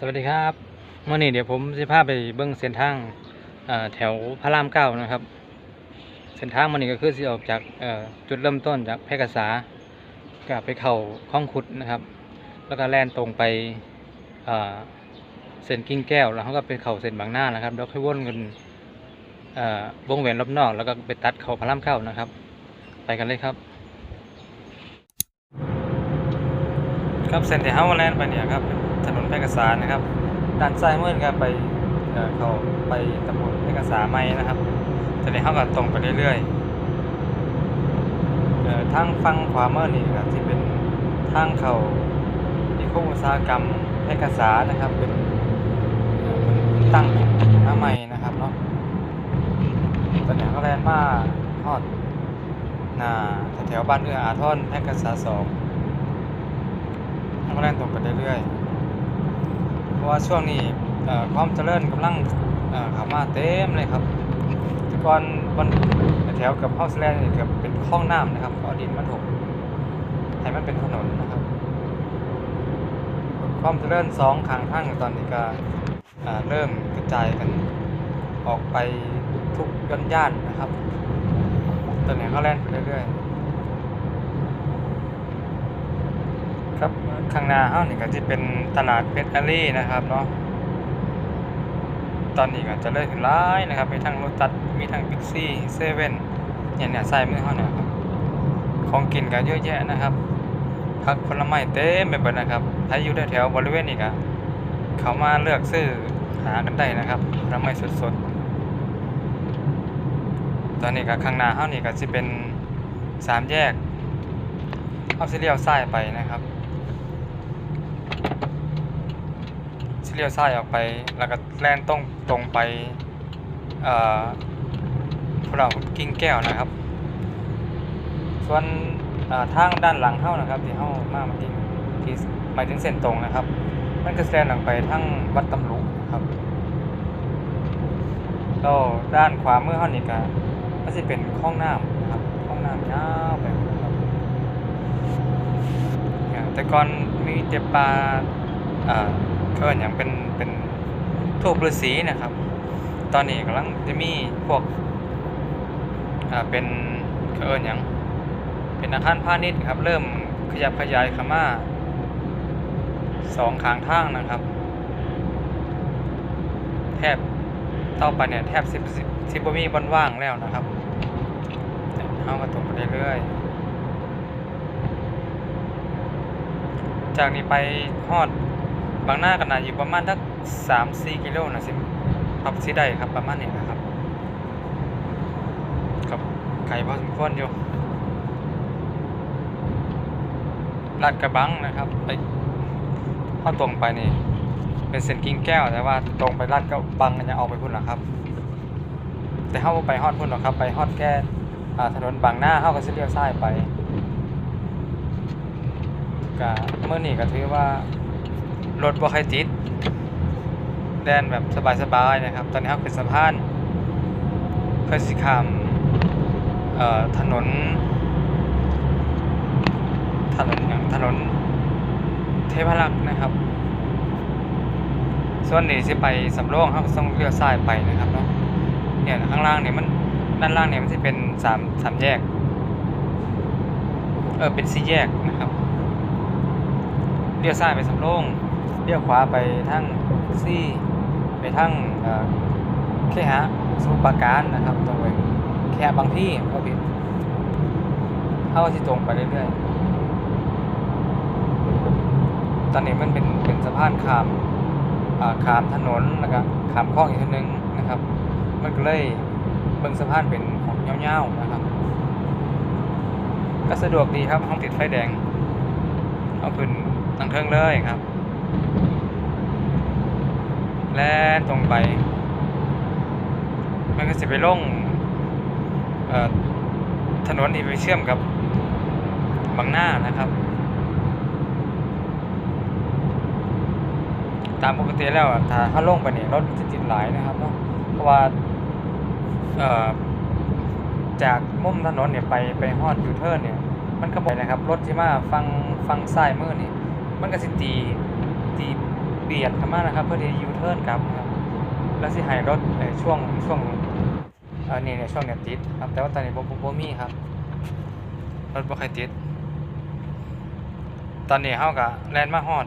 สวัสดีครับเมื่อนี้เดี๋ยวผมจะพาไปเบิ้งเส้นทางแถวพระรามเก้านะครับ เส้นทางมันนี้ก็คือสิออกจากจุดเริ่มต้นจากแพร่กษาก็ไปเข้าคลองขุดนะครับ แล้วก็แล่นตรงไปเส้นกิ่งแก้ว แล้วเขาก็ไปเข้าเส้นบางหน้านะครับแล้วค่อยวนกันเอ่อวงแหวนรอบนอก แล้วก็ไปตัดเข้าพระรามเก้านะครับ ไปกันเลยครับ ครับเส้นที่เฮาแล่นไปเนี่ยครับ ถนนแพร่กษานะครับ ด้านซ้ายมือครับไปเข้าไปตำบลแพร่กษาใหม่นะครับทีนี้เฮาก็ตรงไปเรื่อยๆทางฝั่งขวามือนี่ก็สิเป็นทางเข้านิคมอุตสาหกรรมแพร่กษานะครับ เป็นเอ่อเพิ่นตั้งมาใหม่นะครับเนาะตอนนี้เขาแล่นมาฮอดนาแถวบ้านเอื้ออาทรแพร่กษาสองทางแรงตรงไปเรื่อยๆ ว่าช่วงนี้ความเจริญกำลังเข้ามาเต็มเลยครับแต่ก่อนบนแถวกับเฮาส์แลนด์นี่เกือบเป็นคลองน้ำนะครับเอดินมาถมให้มันเป็นถนนนะครับ ความเจริญสองข้างทางตอนนี้ก็เริ่มกระจายกันออกไปทุกย่านย่านนะครับตอนนี้เขาแล่นไปเรื่อยๆ ครับข้างหน้าเฮานี่ก็สิเป็นตลาดเพชรอารีนะครับเนาะตอนนี้ก็จะเลิกขึ้นหลายนะครับมีทั้งโลตัสมีทั้งบิ๊กซี่เซเว่นเนี่ยเนี่ยใส่มือเฮาเนี่ยครับของกินก็เยอะแยะนะครับผักผลไม้เต็มไปหมดนะครับถ้าอยู่แถวบริเวณนี้ก็เขามาเลือกซื้อหากันได้นะครับผลไม้สดๆ ตอนนี้ก็ข้างหน้าเฮานี่ก็สิเป็นสามแยกเฮาสิเลี้ยวซ้ายไปนะครับ เลี้ยวซ้ายออกไป แล้วก็แล่นตรงตรงไปเอ่อพวกเรากิ่งแก้วนะครับ ส่วนทางด้านหลังเฮานะครับ ที่เฮามาเมื่อกี้ที่หมายถึงเส้นตรงนะครับมันก็แล่นออกไปทางวัดตำลุครับแล้วด้านขวามือเฮานี่ก็มันสิเป็นคลองน้ำนะครับคลองน้ำยาวไปนะครับแต่ก่อนมีแต่ปลาอ่า เขาเอิ้นหยังเป็นเป็นทูบฤาษีนะครับ ตอนนี้กำลังจะมีพวกอ่าเป็นเขาเอิ้นหยังเป็นอาคารพาณิชย์ครับ เริ่มขยับขยายข้ามาสองข้างทางนะครับ แทบต่อไปเนี่ยแทบสิบสิบบบ่มีบอนว่างแล้วนะครับเนี่ยเฮาก็ตรงไปเรื่อยๆจากนี้ไปฮอด บางหน้ากันนะอยู่ประมาณสักสามสี่กิโลนะสิครับสิได้ครับประมาณนี้นะครับกับไก่พอสมควรอยู่ลาดกระบังนะครับไปเข้าตรงไปนี่เป็นเส้นกิ่งแก้วแต่ว่าตรงไปลาดกระบังมันยังออกไปพุ่นหรอครับ แต่เข้าไปฮอดพุ่นหรอครับ ไปฮอดแค่ถนนบางหน้าเข้าก็สิเลี้ยวซ้ายไปก็เมื่อนี้ก็ถือว่า รถบ่ค่อยติดแดนแบบสบายๆนะครับ ตอนนี้ครับเป็นสะพานเพื่อสิขามถนน ถนนหยังถนนเทพรักษ์นะครับ ส่วนนี้สิไปสำโรงครับต้องเลี้ยวซ้ายไปนะครับเนาะเนี่ยข้างล่างเนี่ยมันด้านล่างเนี่ยมันจะเป็นสามสามแยก เออเป็นสี่แยกนะครับ เลี้ยวซ้ายไปสำโรง เลี้ยวขวาไปทางซี่ไปทางแค่หาสมุปราการนะครับตรงไปแค่บางที่ก็ผิดเข้าที่ตรงไปเรื่อยๆตอนนี้มันเป็นเป็นสะพานข้ามข้ามถนนแล้วก็ข้ามคลองอีกทีนึงนะครับ มันก็เลยเบิ่งสะพานเป็นของยาวๆนะครับ ก็สะดวกดีครับห้องติดไฟแดงเอาขึ้นตั้งเทิงเลยครับ แล่นตรงไป มันก็จะไปลงเอ่อถนนที่ไปเชื่อมกับบางหน้านะครับ ตามปกติแล้วถ้าถ้าลงไปเนี่ยรถจะติดหลายนะครับเนาะเพราะว่าจากมุมถนนเนี่ยไปไปฮอดยูเทิร์นเนี่ย มันก็บอกนะครับ รถที่มาฟังฟังซ้ายมือนี่ มันก็สิตี ตีเบียดเข้ามานะครับ เพื่อที่จะยูเทิร์นกลับนะครับแล้วสิให้รถในช่วงช่วงเออนี่ในช่วงเนี่ยติดครับแต่ว่าตอนนี้บ่บ่บ่มีครับรถบ่ค่อยติด ตอนนี้เฮาก็แล่นมาฮอด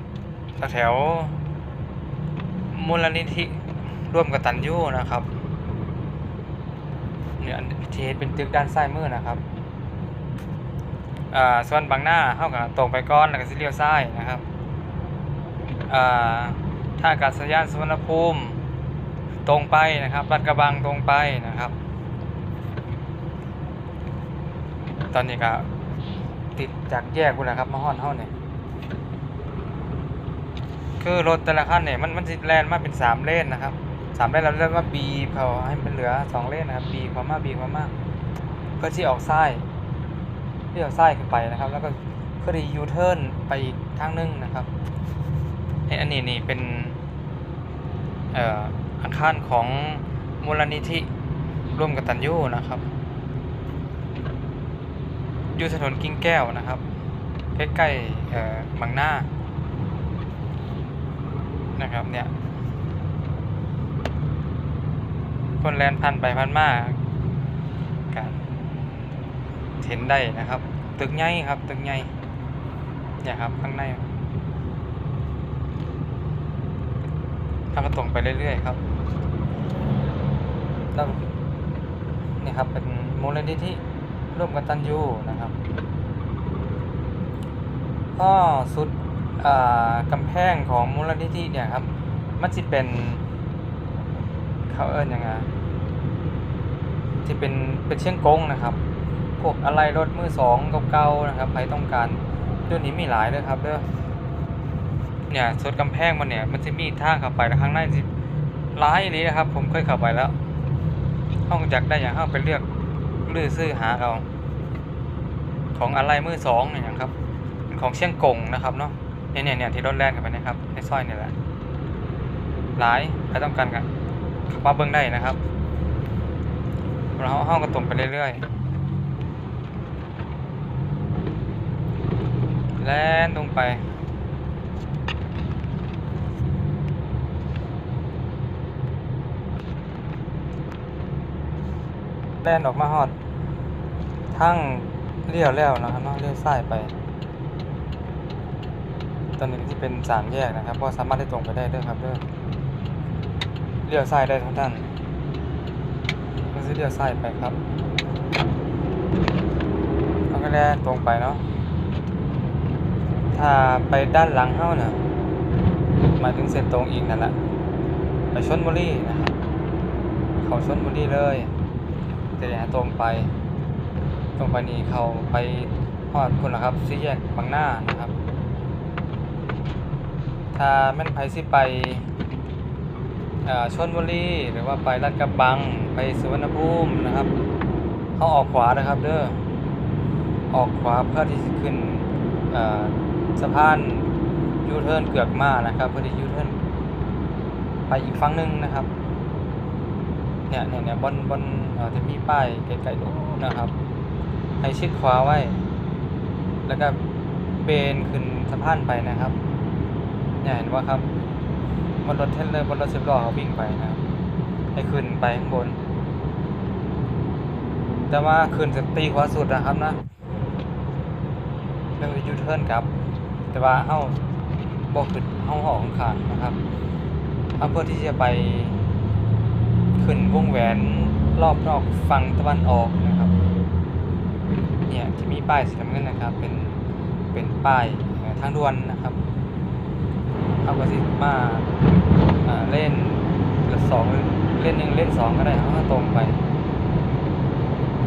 แถวมูลนิธิร่วมกับตัญญูนะครับเนี่ยอันที่เห็นเป็นตึกด้านซ้ายมือนะครับอ่าส่วนบางหน้าเฮาก็ตรงไปก่อนแล้วก็สิเลี้ยวซ้ายนะครับ ท่าอากาศยานสุวรรณภูมิตรงไปนะครับลาดกระบังตรงไปนะครับ ตอนนี้ก็ติดจากแยกพุ่นนะครับมาฮอดเฮาเนี่ยคือรถแต่ละคันเนี่ยมันมันสิแลนมาเป็นสามเลนนะครับสามเลนแล้วเรียกว่าบีเขาให้มันเหลือสองเลนนะครับบีความมาบีความมาเพื่อที่ออกซ้ายที่ออกซ้ายขึ้นไปนะครับ แล้วก็เพื่อที่ยูเทิร์นไปอีกทางหนึงนะครับ ไอ้อันนี้นี่เป็นเอ่ออาคารของมูลนิธิร่วมกตัญญูนะครับอยู่ถนนกิ่งแก้วนะครับใกล้ๆเอ่อบางหน้านะครับเนี่ยคนแลนพันไปพันมากการเห็นได้นะครับ ตึกใหญ่ครับ ตึกใหญ่เนี่ยครับข้างใน ถ้าก็ตรงไปเรื่อยๆครับแล้วนี่ครับเป็นมูลนิธิร่วมกันตันยูนะครับก็สุดอ่ากำแพงของมูลนิธิเนี่ยครับ มันจะเป็นเขาเอิ้นยังไงที่เป็นเป็นเชียงกงนะครับ พวกอะไรรถมือสองเก่าๆนะครับใครต้องการเรื่องนี้มีหลายเลยครับเด้อ เนี่ยสุดกำแพงมันเนี่ย มันจะมีทางเข้าไปแล้วข้างในสิหลายนี้นะครับ ผมเคยเข้าไปแล้ว ห้องจักได้อย่างห้าไปเลือกลือซื้อหาเอาของอะไรมือสองเนี่ยนะครับของเชียงกงนะครับเนาะเนี่ยเนี่ยเนี่ยที่รถแล่นกันไปนะครับในซอยนี่แหละหลายใครต้องการกันขับมาเบิ้งได้นะครับเราห้องก็ตรงไปเรื่อยๆแล่นตรงไป แล่นออกมาฮอดทั้งเลี้ยวแล้วนะครับเนาะเลี้ยวซ้ายไปตอนนี้ที่เป็นสามแยกนะครับก็สามารถได้ตรงไปได้ด้วยครับเด้อเลี้ยวซ้ายได้ทั้งท่านก็จะเลี้ยวซ้ายไปครับแล้วก็แล่ตรงไปเนาะถ้าไปด้านหลังเฮาน่ะหมายถึงเส้นตรงอีกนั่นแหละไปชลบุรีนะครับเขาชลบุรีเลย จะได้ตรงไป ตรงไปนี้เขาไปฮอดพุ่นะครับสี่แยกบางหน้านะครับ ถ้าแม่นไผสิไปชลบุรีหรือว่าไปลาดกระบังไปสุวรรณภูมินะครับเขาออกขวานะครับเด้อออกขวาเพื่อที่จะขึ้นสะพานยูเทิร์นเกือกมานะครับเพื่อที่ยูเทิร์นไปอีกฝั่งหนึ่งนะครับเนี่ยเนี่ยเนี่ยบนบน จะมีป้ายไกลๆนู้นนะครับ ให้ชิดขวาไว้ แล้วก็เบนขึ้นสะพานไปนะครับเนี่ยเห็นว่าครับบนรถเทรลเลอร์บนรถสิบล้อเขาวิ่งไปนะครับ ให้ขึ้นไปข้างบน แต่ว่าขึ้นจะตีขวาสุดนะครับนะเรื่องยูเทิร์นกลับ แต่ว่าเฮาบ่ขึ้นเฮาออกข้างนะครับเอาเพื่อที่จะไปขึ้นวงแหวน รอบนอกฝั่งตะวันออกนะครับเนี่ยที่มีป้ายสีน้ำเงินนะครับ เป็นเป็นป้ายทางด่วนนะครับเอาก็สิมาเล่นล่นสองเล่นหนึ่งเล่นสองก็ได้เอาตรงไป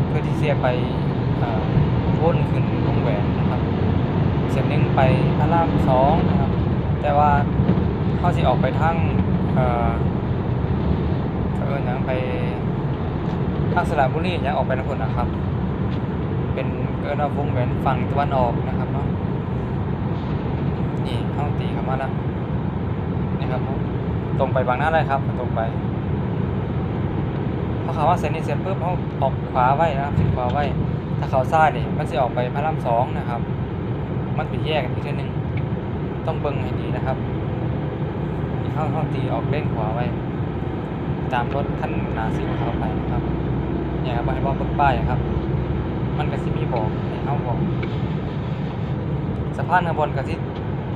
เพื่อที่จะไปอ่าวนขึ้นวงแหวนนะครับ เส้นหนึ่งไปพระรามสองนะครับ แต่ว่าเขาสิออกไปทางเออเขาเอิ้นหยังไป ทางสระบุรียังออกไปทางพุ่นนะครับ เป็นเอิ้นว่าวงแหวนฝั่งตะวันออกนะครับเนาะนี่เข้าตีเข้ามาแล้วนี่ครับตรงไปบางหน้าเลยครับตรงไปพอเขาว่าเส้นนี้เสร็จปุ๊บเขาออกขวาไว้นะครับชิดขวาไว้ ถ้าเขาซ้ายนี่มันจะออกไปพระรามสองนะครับ มันเป็นแยกกันอีกทีหนึงต้องเบิ่งให้ดีนะครับเฮาเฮาตีออกเล่นขวาไว้ ตามรถคันนาสีขาวไปนะครับ เนี่ยครับบ่ให้บอกเบิ่งป้ายอะครับ มันก็สิมีบอกให้เฮาบอกสะพานข้างบนก็สิ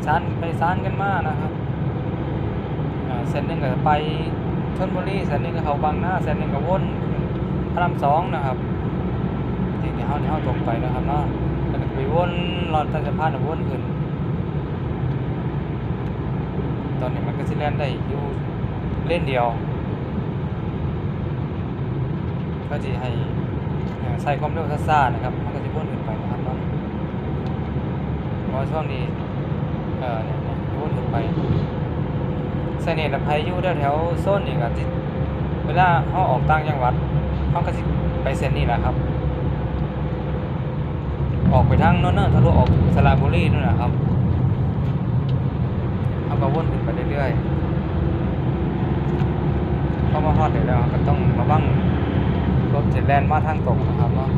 ซานไปซานกันมานะครับเส้นหนึ่งก็ไปชลบุรีเส้นหนึ่งก็เขาบางหน้าเส้นหนึ่งก็วนพระรามสองนะครับที่ที่เฮาที่เฮาตรงไปนะครับเนาะแล้วก็ไปวนรอดใต้สะพานวนขึ้นตอนนี้มันก็สิแล่นได้อยู่เล่นเดียว ก็จะให้ใส่ความเร็วซ่าๆนะครับมันก็จะพ่นขึ้นไปนะครับเนาะพราะช่วงนี้เอ่อเนี่ยเนี่ยพ่นขึ้นไปเสน่ห์ลำไพอยู่แถวโซนนี้ก็ที่เวลาเขาออกต่างจังหวัดเขาก็จะไปเส้นนี้แหละครับ ออกไปทางโน้นเนอทะลุออกสระบุรีนู่นนะครับเขาก็วนขึ้นไปเรื่อยๆเข้ามาฮอดได้แล้วก็ต้องระวัง จะแลนมาทางตรงนะครับเนาะ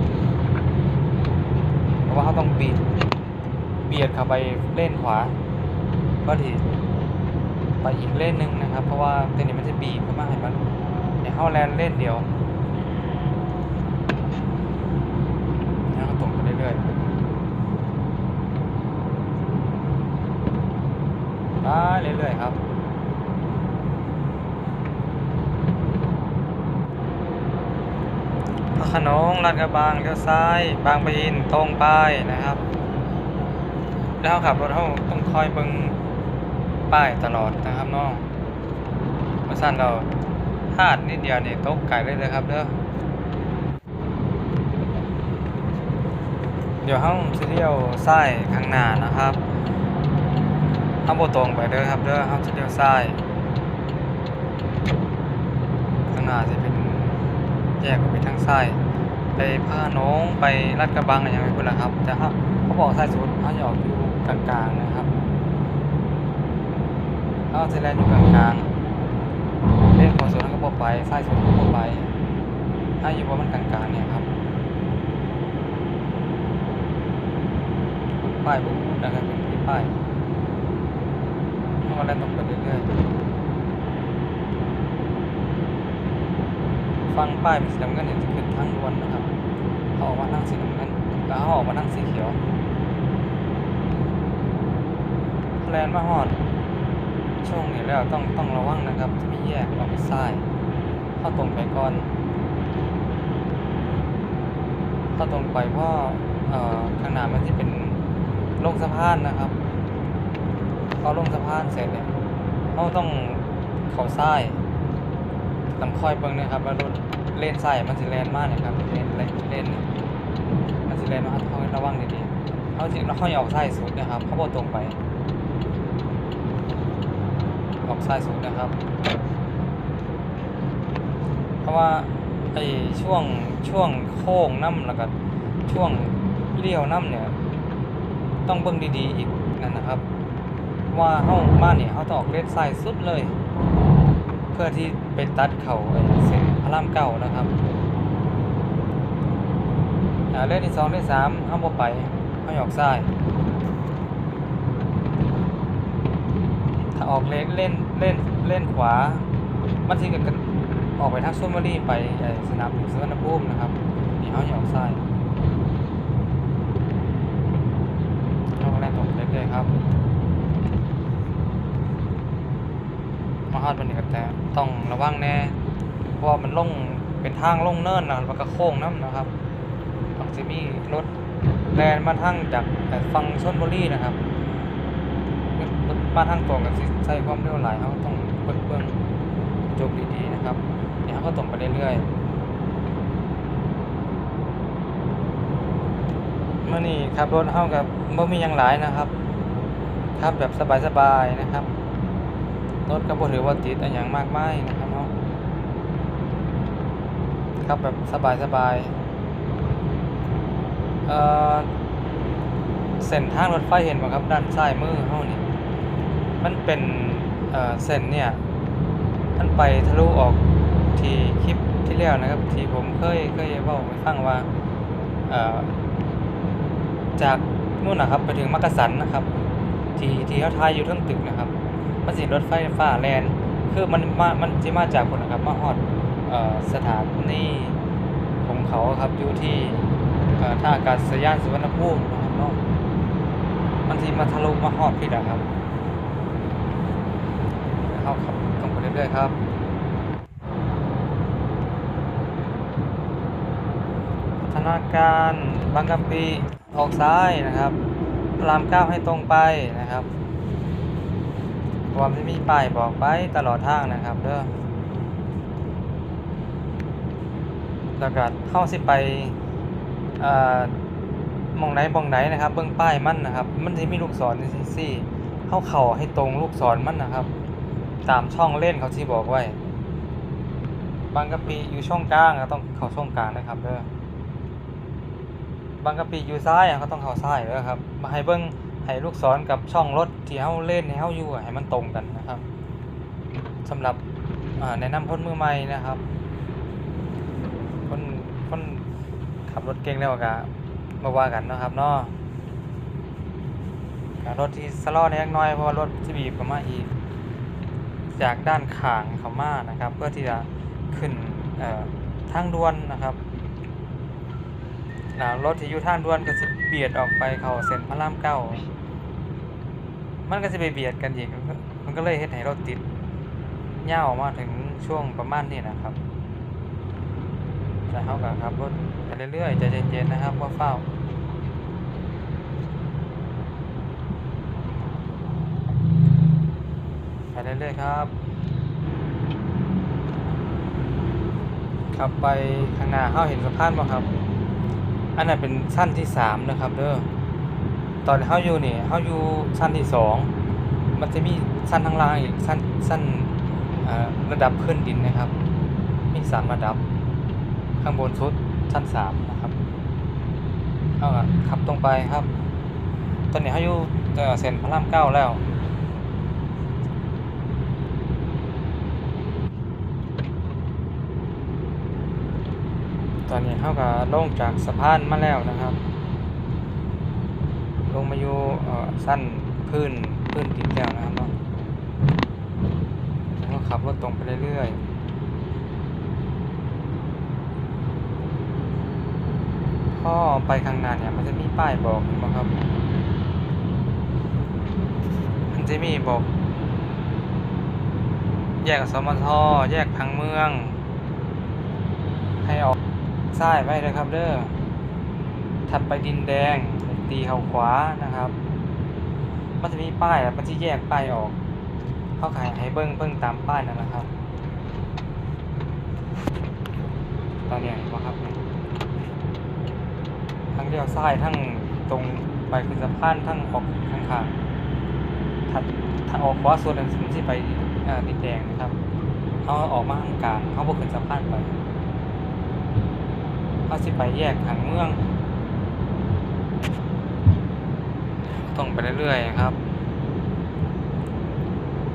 เพราะว่าเขาต้องบีดเบียดเข้าไปเลนขวาก็ที่ไปอีกเลนหนึ่งนะครับ เพราะว่าตัวนี้มันจะบีบเข้ามาให้มันให้เข้าแลนเลนเดียวแล้วก็ตรงไปเรื่อยๆไปเรื่อยๆครับ พระโขนงลาดกระบังเลี้ยวซ้าย บางปะอินตรงไปนะครับ แล้วเราขับรถเราต้องคอยเบิ่งป้ายตลอดนะครับนาะเมื่อสั้นเราพลาดนิดเดียวนี่ตกไก่เลยเลยครับเด้อเดี๋ยวเฮาสิเลี้ยวซ้ายข้างหน้านะครับเฮาบ่ตรงไปเด้อครับเด้อเฮาสิเลี้ยวซ้ายข้างหน้าจะเป็น แยกออกไปทางซ้ายไปพาน้องไปลาดกระบังอะไรอย่างเงี้ยพุ่นล่ะครับแต่เขาเขาบอกซ้ายสุดเขาจะอกอยู่กลางๆนะครับเขาจะแล่นอยู่กลางๆเล่นขวาสุดเขาก็บอกไปซ้ายสุดเขาก็บอกไปถ้าอยู่ว่ามันกลางๆเนี่ยครับป้ายบุ๊กนะครับเป็นป้ายเขาก็แล่นตรงไปเรื่อยๆ ฟังป้ายเป็นสีน้ำเงินเนี่ยจะขึ้นทางด่วนนะครับเขาออกมานั่งสีน้ำเงินแล้วเขาออกมานั่งสีเขียวแลนมาฮอด ช่วงนี้แล้วต้องต้องระวังนะครับจะมีแยกออกไปซ้ายเข้าตรงไปก่อนเข้าตรงไปเพราะเอ่อข้างหน้ามันจะเป็นลงสะพานนะครับพอลงสะพานเสร็จเนี่ยเขาต้องเข้าซ้าย ต้องคอยเบิ่งนะครับว่ารถเลนซ้ายมันสิแลนมาเนี่ยครับเลนเลนเลนนี่มันสิแลนมากเขาระวังดีๆเขาสิเขาอย่าออกซ้ายสุดนะครับเขาบ่ตรงไป ออกซ้ายสุดนะครับ เพราะว่าไอ้ช่วงช่วงโค้งน้ำแล้วก็ช่วงเลี้ยวน้ำเนี่ยต้องเบิ่งดีๆอีกนั่นนะครับ ว่าเฮามาเนี่ยเฮาต้องออกเลนซ้ายสุดเลย พื่อที่ไปตัดเขาไอ้เส้นพระรามเก้านะครับเลนที่สองเลนที่สามห้ามบไปห้ามออกซ้ายถ้าออกเลนเล่นเล่นเล่นขวา มันสิก็ออกไปทางชลบุรีไปสนามบินสุวรรณภูมินะครับนี่เขาอย่ออกซ้ายเขาก็แล่นตรงไปเรื่อยๆครับ มาดวันก็แต่ต้องระวังแน่เพราะว่ามันลงเป็นทางลงเนินนะแล้วก็โค้งน้ำนะครับต้องจะมีรถแลนมาทางจากเอ่อฝั่งชนบุรีนะครับรถมาทางตรงกันสิใช้ความเร็วหลายเขาต้องเบิ่งเบิ่งจบดีๆนะครับเนี่ยเขาก็ตรงไปเรื่อยๆเมื่อนี้ขับรถเฮากับบ่มีหยังหลายนะครับขับแบบสบายๆนะครับ รถก็บ่ถือว่าติดอะไรอย่างมากมายนะครับเนาะครับแบบสบายสบายเอ่อเส้นทางรถไฟเห็นบ่ครับด้านซ้ายมือเฮานี่มันเป็นเอ่อเส้นเนี่ยมันไปทะลุออกที่คลิปที่แล้วนะครับ ที่ผมเคยเคยเว้าให้ฟังว่าเอ่อจากนู่นนะครับไปถึงมักกะสันนะครับ ที่ที่เขาทายอยู่เทิงตึกนะครับ มันสิรถไฟฟ้าแลนคือมันมามันสิมาจากพุ่นนะครับมาฮอดสถานีของเขาครับอยู่ที่ท่าอากาศยานสุวรรณภูมินะครับเนาะมันสิมาทะลุมาฮอดพี่ล่ะครับเฮาขับตรงไปเรื่อยๆครับพัฒนาการบางกะปิออกซ้ายนะครับรามเก้าให้ตรงไปนะครับ รวามที่มีป้ายบอกไปตลอดทางนะครับเด้อแล้วก็เข้าสิไปมองไหนมองไหนนะครับ เบิ่งป้ายมันนะครับ มันจะมีลูกศรนี่ซี่เข้าเข่าให้ตรงลูกศรมันนะครับ ตามช่องเล่นเขาที่บอกไว้บางกะปิอยู่ช่องกลางก็ต้องเข้าช่องกลางนะครับเด้อบางกะปิอยู่ซ้ายก็ต้องเข้าซ้ายเด้อครับมาให้เบิ่ง ให้ลูกศรกับช่องรถที่เฮาเล่นให้เฮาอยู่ให้มันตรงกันนะครับสำหรับแนะนำคนมือใหม่นะครับ คนคนขับรถเก่งแล้วก็มาว่ากันนะครับเนาะรถที่สะล้อแหน่น้อยเพราะว่ารถที่บีบเข้ามาอีก จากด้านข้างเข้ามานะครับ เพื่อที่จะขึ้นเอ่อทางด่วนนะครับรถที่อยู่ทางด่วนก็สิเบียดออกไปเข้าเส้นพระรามเก้า มันก็สิไปเบียดกันอีกมันก็มันก็เลยเฮ็ดให้รถติดเยาวมาถึงช่วงประมาณนี้นะครับแต่เฮาก็ขับรถไปเรื่อยๆใจเย็นๆนะครับบ่ฟ้าไปเรื่อยๆครับขับไปข้างหน้าเฮาเห็นสะพานบ่ครับ อันนั้นเป็นชั้นที่สามนะครับเด้อ ตอนเฮาอยู่นี่เฮาอยู่ชั้นที่สองมันจะมีชั้นข้างล่างอีกชั้นชั้นระดับพื้นดินนะครับ มีสามระดับ ข้างบนสุดชั้นสามนะครับเอาขับตรงไปครับ ตอนนี้เฮาอยู่เอ่อเส้นพระรามเก้าแล้ว ตอนนี้เฮาก็ลงจากสะพานมาแล้วนะครับ งมาอยู่สั้นพื้นพื้นดินแล้วนะครับเนาะแล้วขับรถตรงไปเรื่อยๆพอไปข้างหน้าเนี่ยมันจะมีป้ายบอกนบ่ครับ มันจะมีบอก แยกสมทแยกพังเมือง ให้ออกซ้ายไว้เลยครับเด้อถัดไปดินแดง ตีเข้าขวานะครับ มันจะมีป้ายอะมันจะแยกป้ายออก เข้าขายให้เบิ้งเบิ้งตามป้ายนั่นแหละครับ ตอนนี้เห็นไหมครับ ทั้งเลี้ยวซ้ายทั้งตรงไปขึ้นสะพานทั้งออกข้งข้างถัดถ้าออกขวาสุดนั้นมันจะไปอ่าดินแดงนะครับเขาออกมาข้างกลางเขาบอกขึ้นสะพานไปเขาสิไปแยกทางเมือง ต้องไปเรื่อยๆครับ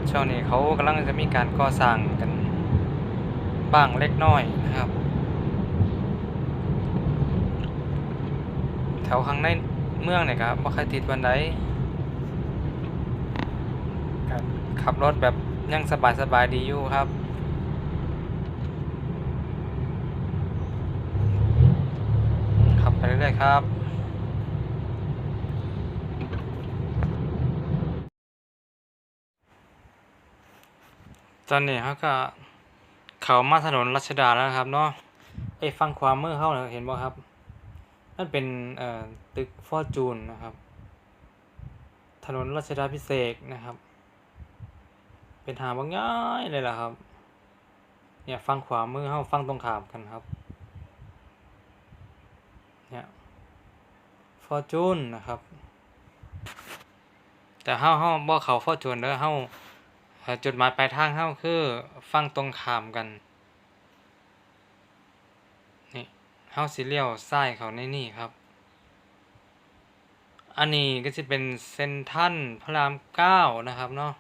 ช่วงนี้เขากำลังจะมีการก่อสร้างกันบ้างเล็กน้อยนะครับ แถวข้างในเมืองเนี่ยครับบ่ค่อยติดวันใดก็ขับรถแบบยังสบายสบายๆดีอยู่ครับ ขับไปเรื่อยๆครับ ต อนนี้เขาก็เขามาถนนรัชดาแล้วครับเนาะไอ้ฝั่งขวามเมื่อเข้าเห็นบ่ครับนั่นเป็นเอ่อตึกฟอร์จูนนะครับ ถนนรัชดาพิเศษนะครับ เป็นทางบางง่ายเลยล่ะครับ เนี่ยฝั่งขวามือเข้าฝั่งตรงขามกันครับ เนี่ยฟอร์จูนนะครับ แต่เฮาเฮาบ่เขาฟอร์จูนเด้อเฮา จุดหมายปลายทางเฮาคือฝั่งตรงข้ามกันนี่เฮาสิเลี้ยวซ้ายเขาในนี่ครับ อันนี้ก็สิเป็นเซนทัลพระรามเก้านะครับเนาะ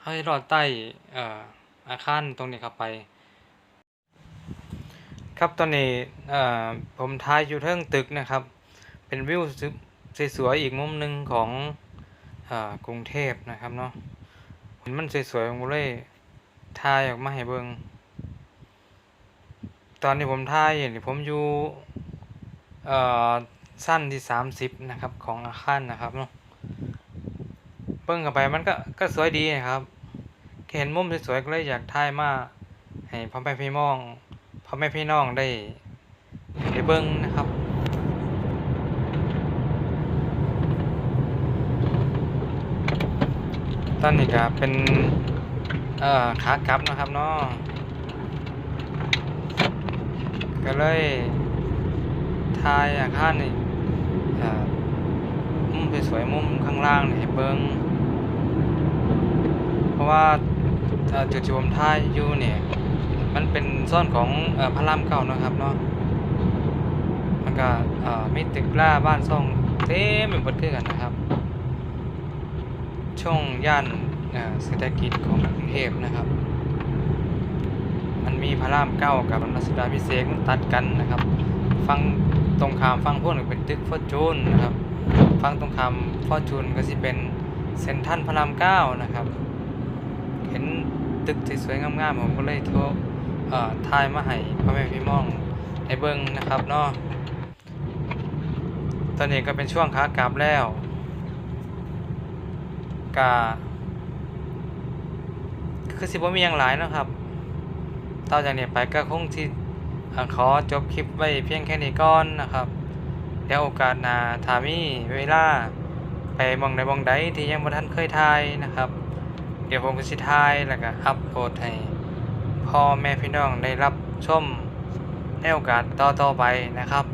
เฮาสิลอดใต้เอ่ออาคารตรงนี้เข้าไป ครับตอนนี้เอ่อผมถ่ายอยู่เทิงตึกนะครับ เป็นวิวสวยๆอีกมุมหนึ่งของอ่อกรุงเทพนะครับเนาะ มันสวยๆผมก็เลยถ่ายออกมาให้เบิ่งตอนนี้ผมถ่ายอยู่นี่ผมอยู่เอ่อสั้นที่30นะครับของอาคารนะครับเนาะเบิ่งเข้าไปมันก็ก็สวยดีนะครับเห็นมุมสวยๆก็เลยอยากถ่ายมาให้พ่อแม่พี่น้องพ่อแม่พี่น้องได้ได้เบิ่งนะครับ ตอนนี้ก็เป็นเอ่อขากลับนะครับเนาะก็เลยถ่ายอาคารนี่เอ่อมุมสวยๆมุมข้างล่างนี่ให้เบิ่งเพราะว่าเอ่อจุดที่ผมถ่ายอยู่เนี่ยมันเป็นโซนของเอ่อพระรามเก้าเนาะครับเนาะมันก็เอ่อมีตึกล่าบ้านซ่องเต็มไปหมดคือกันนะครับ ช่วงย่านเศรษฐกิจของกรุงเทพนะครับ มันมีพระรามเก้ากับรัชดาพิเศษมันตัดกันนะครับ ฟังตรงขามฟังพวกนึงเป็นตึกฟอร์จูนนะครับ ฟังตรงขามฟอร์จูนก็สิเป็นเซนทัลพระรามเก้านะครับ เห็นตึกสวยๆงามๆผมก็เลยโทรเอ่อถ่ายมาให้พ่อแม่พี่น้องให้เบิ่งนะครับเนาะตอนนี้ก็เป็นช่วงขากลับแล้ว กาคือสิบ่มีหยังหลายนะครับ ต่อจากนี้ไปก็คงที่อ่าขอจบคลิปไว้เพียงแค่นี้ก่อนนะครับเดี๋ยวโอกาสหน้าถามีเวลาไปมองใดหมองใดที่ยังบ่ทันเคยถ่ายนะครับ เดี๋ยวผมก็สิถ่ายแล้วก็อัปโหลดให้พ่อแม่พี่น้องได้รับชมในโอกาสต่อๆไปนะครับ